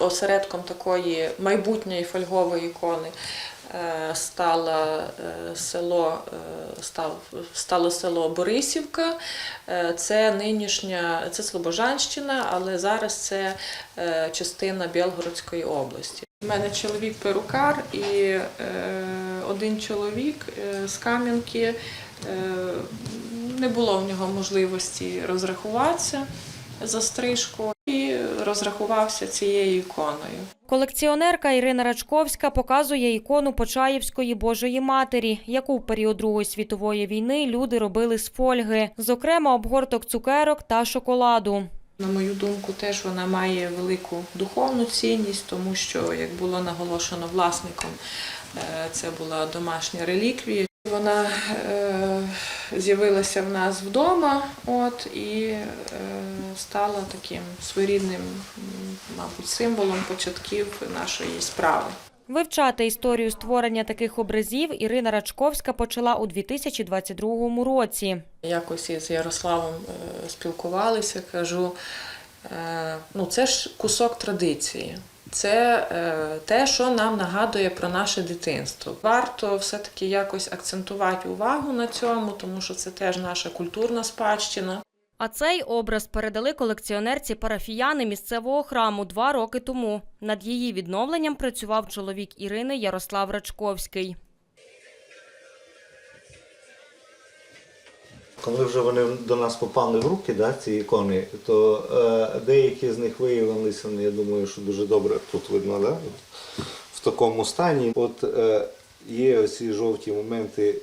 Осередком такої майбутньої фольгової ікони е, стало е, село, е, стало село Борисівка. Це нинішня це Слобожанщина, але зараз це частина Білгородської області. У мене чоловік перукар і один чоловік з Кам'янки. Не було в нього можливості розрахуватися за стрижку розрахувався цією іконою. Колекціонерка Ірина Рачковська показує ікону Почаївської Божої Матері, яку в період Другої світової війни люди робили з фольги, зокрема обгорток цукерок та шоколаду. На мою думку, теж вона має велику духовну цінність, тому що, як було наголошено власником, е, це була домашня реліквія. Вона е, з'явилася в нас вдома, от і е, стала таким своєрідним, мабуть, символом початків нашої справи. Вивчати історію створення таких образів Ірина Рачковська почала у 2022 році. Якось із Ярославом е, спілкувалися, кажу, е, ну це ж кусок традиції. Це е, те, що нам нагадує про наше дитинство. Варто все-таки якось акцентувати увагу на цьому, тому що це теж наша культурна спадщина. А цей образ передали колекціонерці парафіяни місцевого храму два роки тому. Над її відновленням працював чоловік Ірини Ярослав Рачковський. Коли вже вони до нас попали в руки, да, ці ікони, то е, деякі з них виявилися, ну, я думаю, що дуже добре тут видно, да? в такому стані. От е, є оці жовті моменти,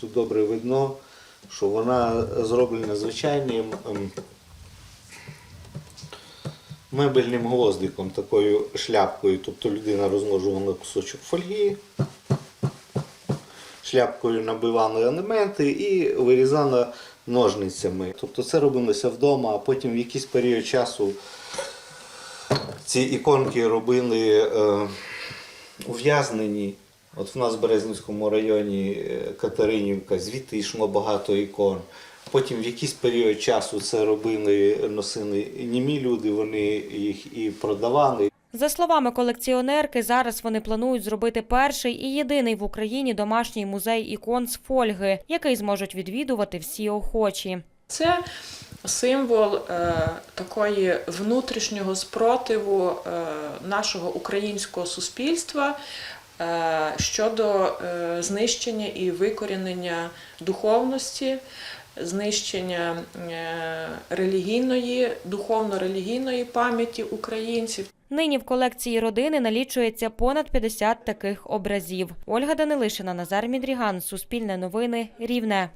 тут добре видно, що вона зроблена звичайним ем, мебельним гвоздиком, такою шляпкою. Тобто людина розмножувала кусочок фольги, шляпкою набивали елементи і вирізали ножницями. Тобто це робилося вдома, а потім в якийсь період часу ці іконки робили е, ув'язнені. От в нас в Березнівському районі е, Катеринівка, звідти йшло багато ікон. Потім в якийсь період часу це робили, носили німі люди, вони їх і продавали. За словами колекціонерки, зараз вони планують зробити перший і єдиний в Україні домашній музей ікон з фольги, який зможуть відвідувати всі охочі. Це символ е, такої внутрішнього спротиву е, нашого українського суспільства е, щодо е, знищення і викорінення духовності, знищення е, релігійної, духовно-релігійної пам'яті українців. Нині в колекції родини налічується понад 50 таких образів. Ольга Данилишина, Назар Мідріган, Суспільне новини, Рівне.